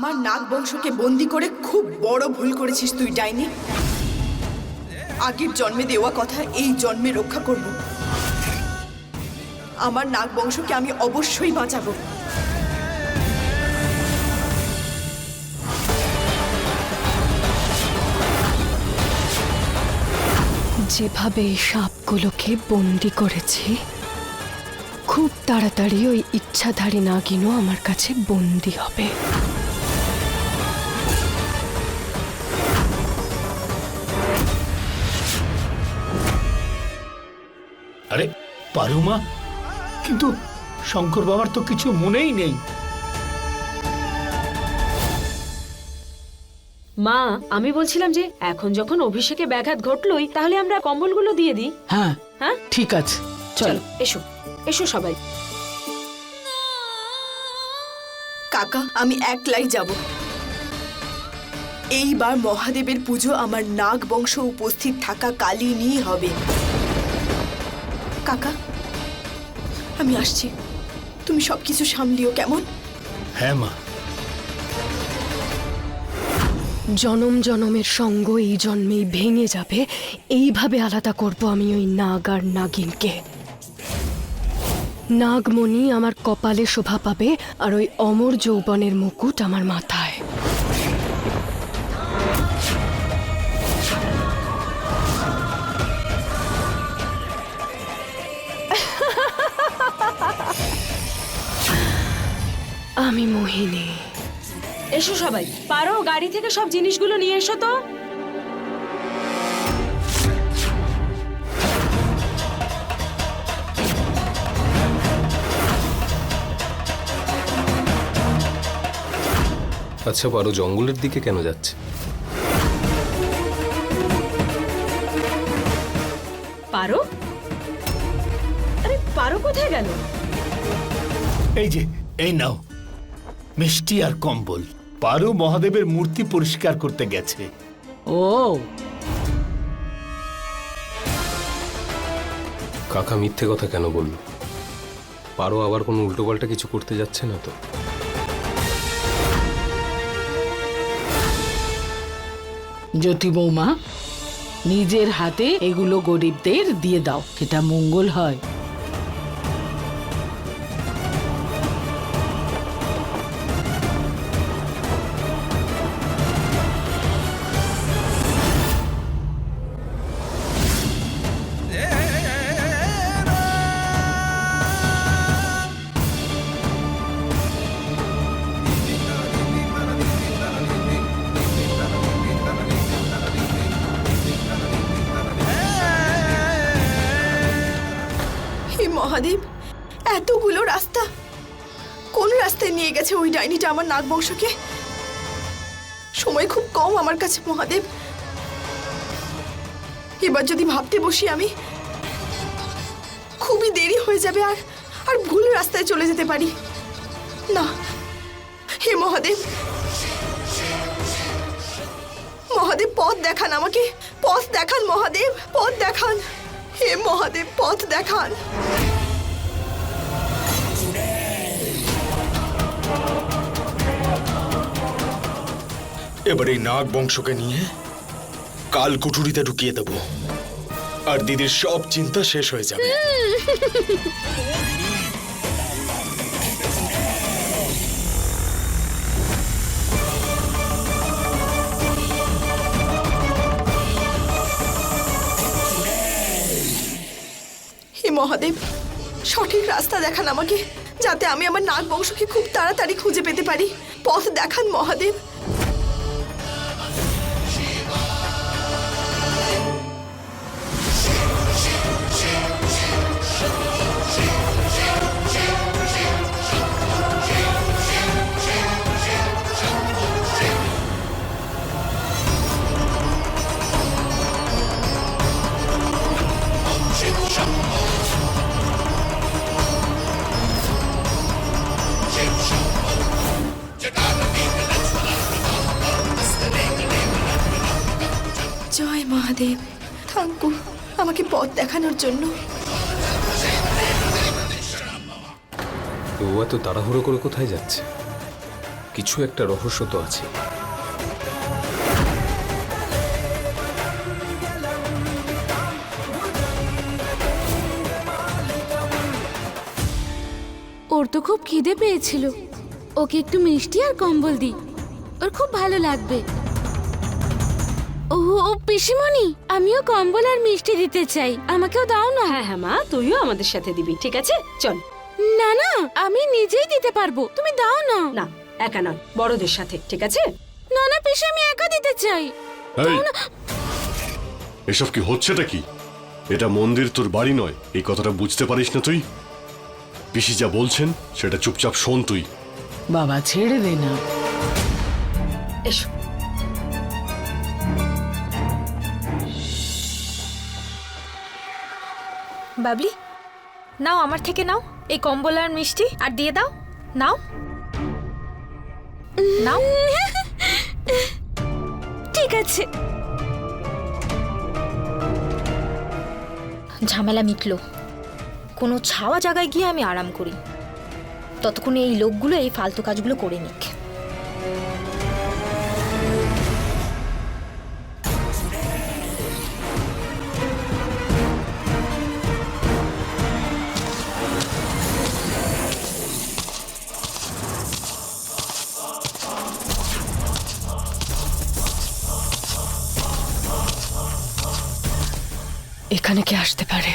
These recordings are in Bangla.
আমার নাগ বংশকে বন্দি করে খুব বড় ভুল করেছিস তুই, ডাইনি। আগের জন্মে দেওয়া কথা এই জন্মে রক্ষা করব। আমার নাগ বংশকে আমি অবশ্যই বাঁচাবো। যেভাবে এই সাপগুলোকে বন্দি করেছি, খুব তাড়াতাড়ি ওই ইচ্ছাধারী নাগিনও আমার কাছে বন্দি হবে। পারুমা কিন্তু শঙ্কর বাবার তো কিছু মনেই নেই। মা আমি বলছিলাম যে এখন যখন অভিষেকে ব্যাঘাত ঘটলই তাহলে আমরা কম্বলগুলো দিয়ে দিই। হ্যাঁ হ্যাঁ? ঠিক আছে চলো। এসো এসো সবাই। কাকা আমি একলাই যাব। এইবার মহাদেবের পুজো আমার নাগ বংশ উপস্থিত থাকা কালিনই হবে। কাকা আমি আসছি। তুমি সবকিছু সামলিও কেমন? হ্যাঁ মা। জনম জনমের সঙ্গ এই জন্মেই ভেঙে যাবে। এইভাবে আলাদা করব আমি ওই নাগ আর নাগিনকে। নাগমণি আমার কপালে শোভা পাবে আর ওই অমর যৌবনের মুকুট আমার মাথায়। আমি মোহিনী। এসো সবাই পারো গাড়ি থেকে সব জিনিসগুলো নিয়ে এসো তো। আচ্ছা পারো জঙ্গলের দিকে কেন যাচ্ছে? পারো? আরে পারো কোথায় গেল? এই যে এই নাও। মিষ্টি আর কম্বল। পারু মহাদেবের মূর্তি পরিষ্কার করতে গেছে। ও। কাকা মিথ্যে কথা কেন বলল? পারো আবার কোনো উল্টোপাল্টা কিছু করতে যাচ্ছে না তো? জ্যোতি বৌমা নিজের হাতে এগুলো গরিবদের দিয়ে দাও। সেটা মঙ্গল হয়। আমার সময় খুব কম আমার কাছে, মহাদেব। এবার যদি ভাবতে বসি আমি, খুবই দেরি হয়ে যাবে আর আর ভুল রাস্তায় চলে যেতে পারি। না, হে মহাদেব। মহাদেব, পথ দেখান আমাকে। পথ দেখান, মহাদেব, পথ দেখান। হে মহাদেব, পথ দেখান। এবার এই নাগ বংশকে নিয়ে কাল কুঠুরিতে ঢুকিয়ে দেব। আর দিদির সব চিন্তা শেষ হয়ে যাবে। মহাদেব, সঠিক রাস্তা দেখান আমাকে, যাতে আমি আমার নাগ বংশকে খুব তাড়াতাড়ি খুঁজে পেতে পারি। পথ দেখান মহাদেব। জয় মহাদেব ইউ আমাকে পথ দেখানোর জন্য। ও এত তাড়াহুড়ো করে কোথায় যাচ্ছে? কিছু একটা রহস্য তো আছে। ওর তো খুব খিদে পেয়েছিল। ওকে একটু মিষ্টি আর কম্বল দি ওর খুব ভালো লাগবে। ও ও পিসিমণি আমিও কম্বল আর মিষ্টি দিতে চাই। আমাকেও দাও না। হ্যাঁ হ্যাঁ মা তুইও আমাদের সাথে দিবি ঠিক আছে? চল। না না আমি নিজেই দিতে পারব। তুমি দাও না। না একা নয় বড়দের সাথে ঠিক আছে? না না পিসি আমি একা দিতে চাই। এই এসব কি হচ্ছেটা কি? এটা মন্দির তোর বাড়ি নয় এই কথাটা বুঝতে পারিস না তুই? পিসি যা বলছেন সেটা চুপচাপ শোন তুই। বাবা ছেড়ে দে না। এসো। বাবলি নাও আমার থেকে নাও এই কম্বল আর মিষ্টি আর দিয়ে দাও নাও। নাও। ঠিক আছে। ঝামেলা মিটলো। কোনো ছাওয়া জায়গায় গিয়ে আমি আরাম করি। ততক্ষণে এই লোকগুলো এই ফালতু কাজগুলো করে নিক। এখানে কে আসতে পারে?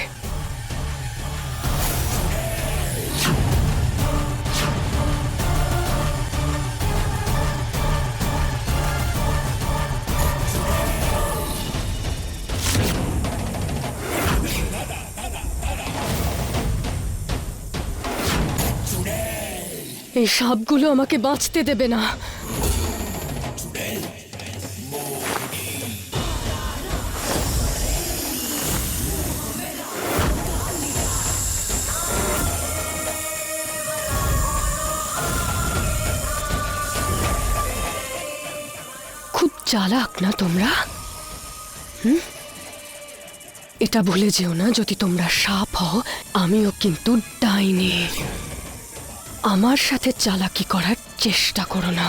এই সাপগুলো আমাকে বাঁচতে দেবে না। খুব চালাক না তোমরা? হুম? এটা ভুলে যেও না, যদি তোমরা সাপ হও, আমিও কিন্তু ডাইনি। আমার সাথে চালাকি করার চেষ্টা করো না।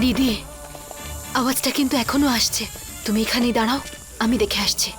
দিদি, আওয়াজটা কিন্তু এখনও আসছে। তুমি এখানেই দাঁড়াও, আমি দেখে আসছি।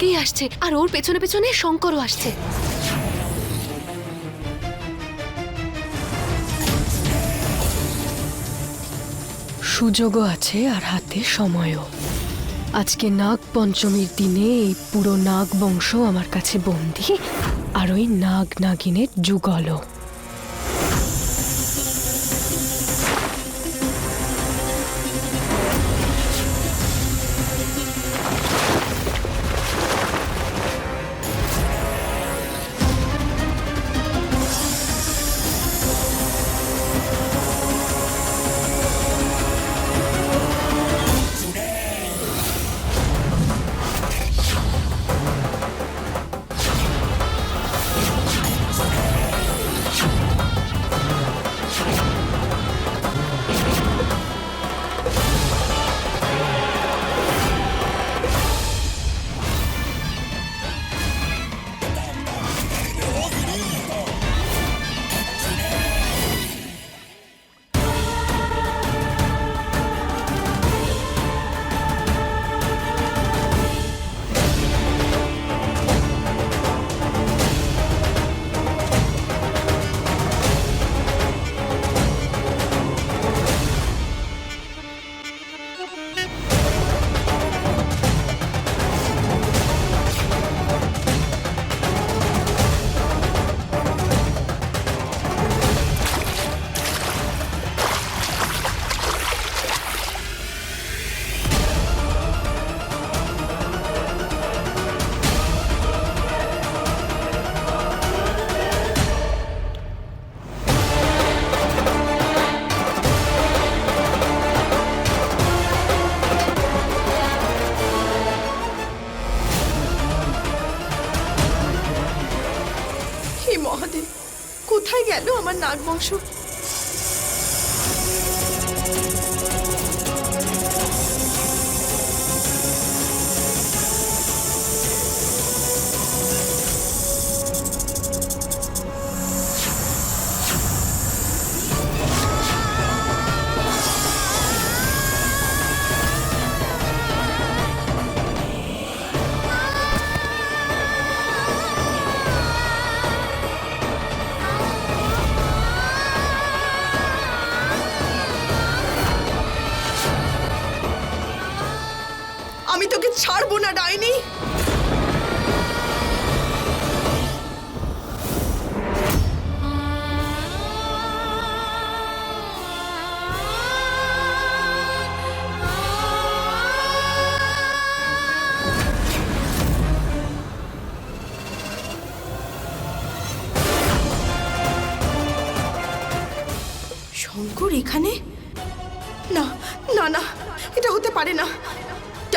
পারো আসছে, আর ওর পেছনে পেছনে শঙ্করও আসছে। সুযোগও আছে আর হাতে সময়ও। আজকে নাগ পঞ্চমীর দিনে এই পুরো নাগ বংশ আমার কাছে বন্দি, আর ওই নাগ নাগিনের যুগলও।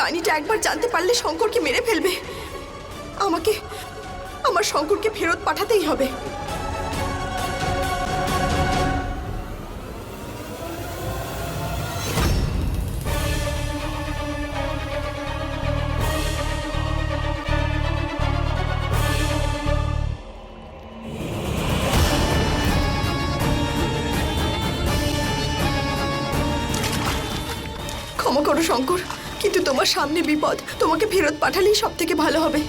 ডাইনিটা একবার জানতে পারলে শঙ্করকে মেরে ফেলবে। আমাকে, আমার শঙ্করকে ফেরত পাঠাতেই হবে। ক্ষমা করো, শঙ্কর। কিন্তু তোমার সামনে বিপদ তোমাকে ফেরত পাঠালেই সব থেকে ভালো হবে।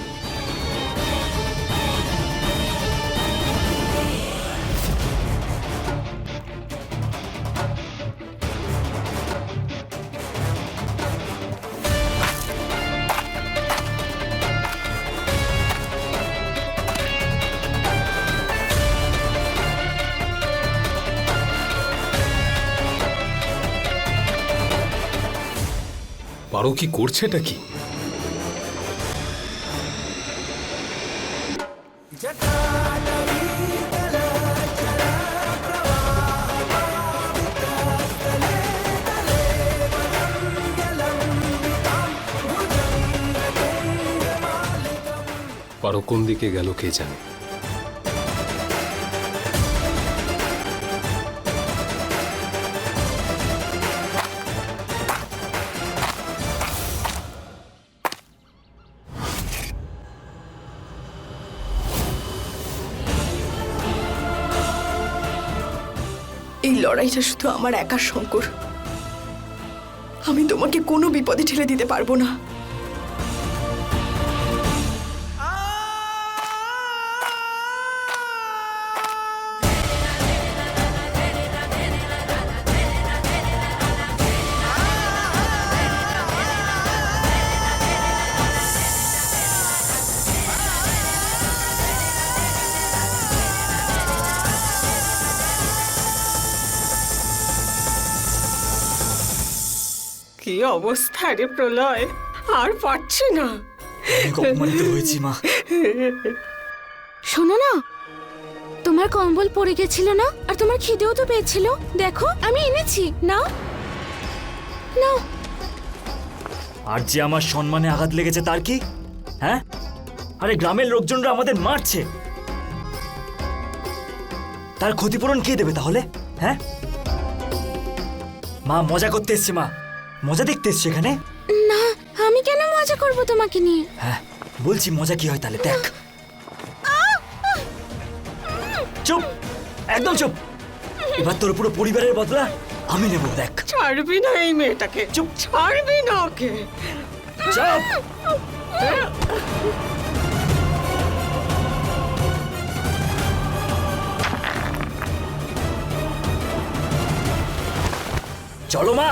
পারো কি করছেটা কি? পারো কোন দিকে গেল কে জানে? লড়াইটা শুধু আমার একার শঙ্কর। আমি তোমাকে কোনো বিপদে ঠেলে দিতে পারব না। অবস্থা রে প্রলয় আর পারছি না। অপমানিত হয়েছি মা। শোনো না তোমার কম্বল পড়ে গেছিল না আর তোমার খিদেও তো পেয়েছিল? দেখো আমি এনেছি নাও। নাও। আর যে আমার সম্মানে আঘাত লেগেছে তার কি? হ্যাঁ? আরে গ্রামের লোকজনরা আমাদের মারছে। তার ক্ষতিপূরণ কে দেবে তাহলে? হ্যাঁ? মা মজা করতে এসছে মা। মজা দেখতে এসছে এখানে? না আমি কেন মজা করব তোমাকে নিয়ে? হ্যাঁ বলছি মজা কি হয় তাহলে দেখ। চুপ একদম চুপ। এবার তোর পুরো পরিবারের বদলা আমি নেব দেখ। ছাড়বি না এই মেয়েটাকে চুপ। ছাড়বি না ওকে। চুপ। চলো মা।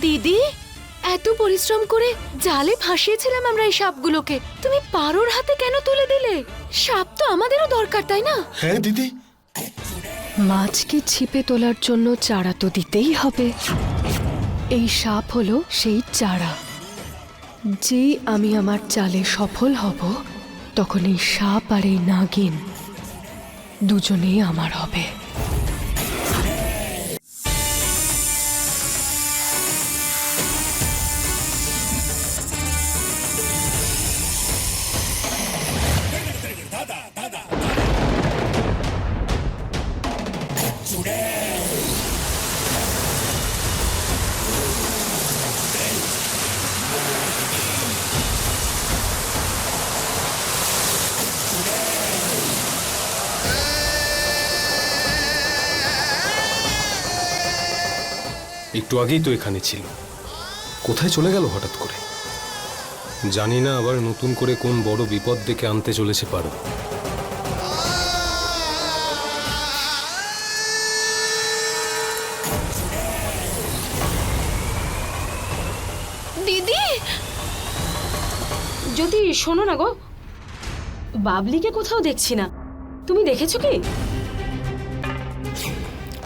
दीदी এত পরিশ্রম করে জালে ফাঁসিয়েছিলাম আমরা এই সাপগুলোকে। তুমি পারোর হাতে কেন তুলে দিলে? সাপ তো আমাদেরও দরকার তাই না? হ্যাঁ দিদি। মাছকে ছিপে তোলার জন্য চারা তো দিতেই হবে। এই সাপ হলো সেই চারা। যেই আমি আমার চালে সফল হব তখন এই সাপ আর এই নাগিন দুজনেই আমার হবে। একটু আগেই তো এখানে ছিল। কোথায় চলে গেল হঠাৎ করে? জানি না আবার নতুন করে কোন বড় বিপদ ডেকে আনতে চলেছে পারো। দিদি! যদি শোনো না গো বাবলিকে কোথাও দেখছি না। তুমি দেখেছ কি?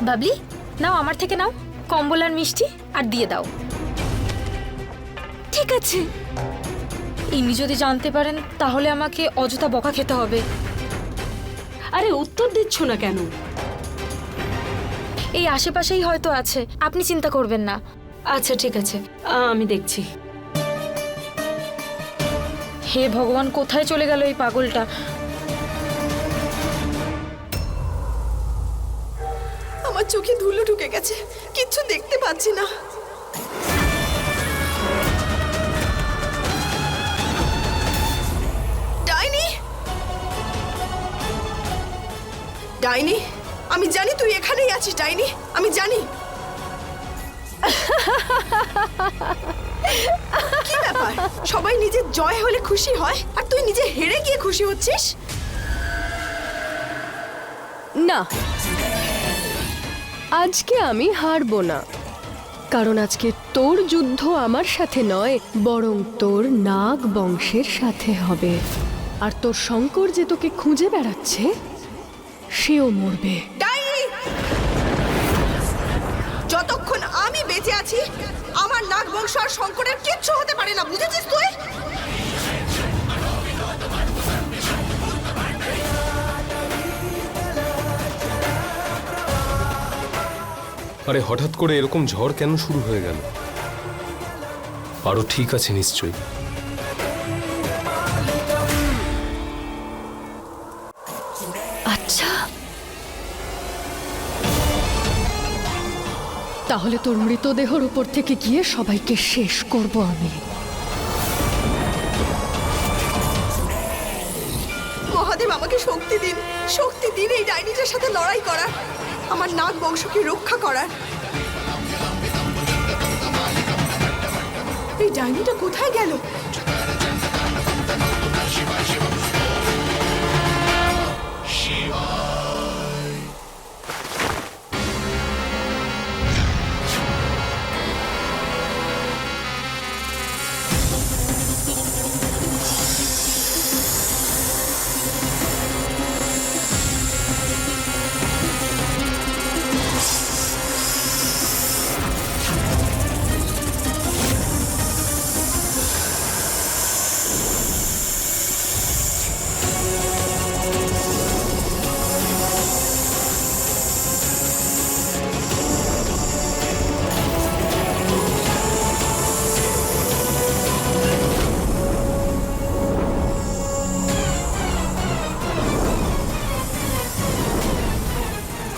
বাবলি নাও আমার থেকে নাও। কম্বল আর মিষ্টি আর দিয়ে দাও। ঠিক আছে। ইনি যদি জানতে পারেন তাহলে আমাকে অযথা বকা খেতে হবে। আরে উত্তর দিচ্ছ না কেন? এই আশেপাশেই হয়তো আছে আপনি চিন্তা করবেন না। আচ্ছা ঠিক আছে। আমি দেখছি। হে ভগবান কোথায় চলে গেল এই পাগলটা? আমার চোখে ধুলো ঢুকে গেছে। কিচ্ছু দেখতে পাচ্ছি না। ডাইনি! ডাইনি, আমি জানি তুই এখানেই আছিস, ডাইনি, আমি জানি। কি ব্যাপার? সবাই নিজের জয় হলে খুশি হয়, আর তুই নিজে হেরে গিয়ে খুশি হচ্ছিস? না। আজকে আমি হারবো না। কারণ আজকে তোর যুদ্ধ আমার সাথে নয়, বরং তোর নাগ বংশের সাথে হবে। আর তোর শঙ্কর যে তোকে খুঁজে বেড়াচ্ছে, সেও মরবে। যতক্ষণ আমি বেঁচে আছি, আমার নাগ বংশ আর শঙ্করের কিচ্ছু হতে পারে না, বুঝেছিস তুই? আরে হঠাৎ করে এরকম ঝড় কেন শুরু হয়ে গেল? পারো ঠিক আছে নিশ্চয়ই। আচ্ছা। তাহলে তোর মৃতদেহর উপর থেকে গিয়ে সবাইকে শেষ করব আমি। মহাদেব আমাকে শক্তি দিন। শক্তি দিন এই ডাইনিটার সাথে লড়াই করার। আমার নাগ বংশকে রক্ষা করার। এই ডাইনিটা কোথায় গেল?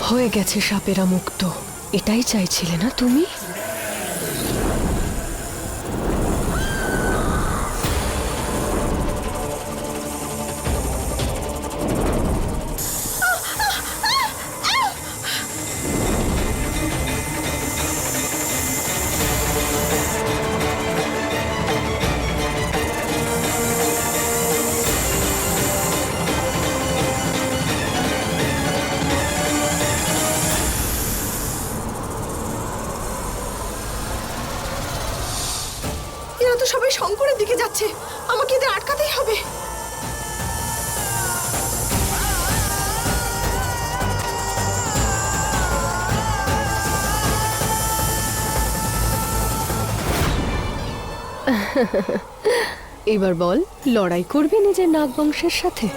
হয়ে গেছে সাপেরা মুক্ত। এটাই চাইছিলে না তুমি? এবার বল লড়াই করবি নিজের নাগবংশের সাথে।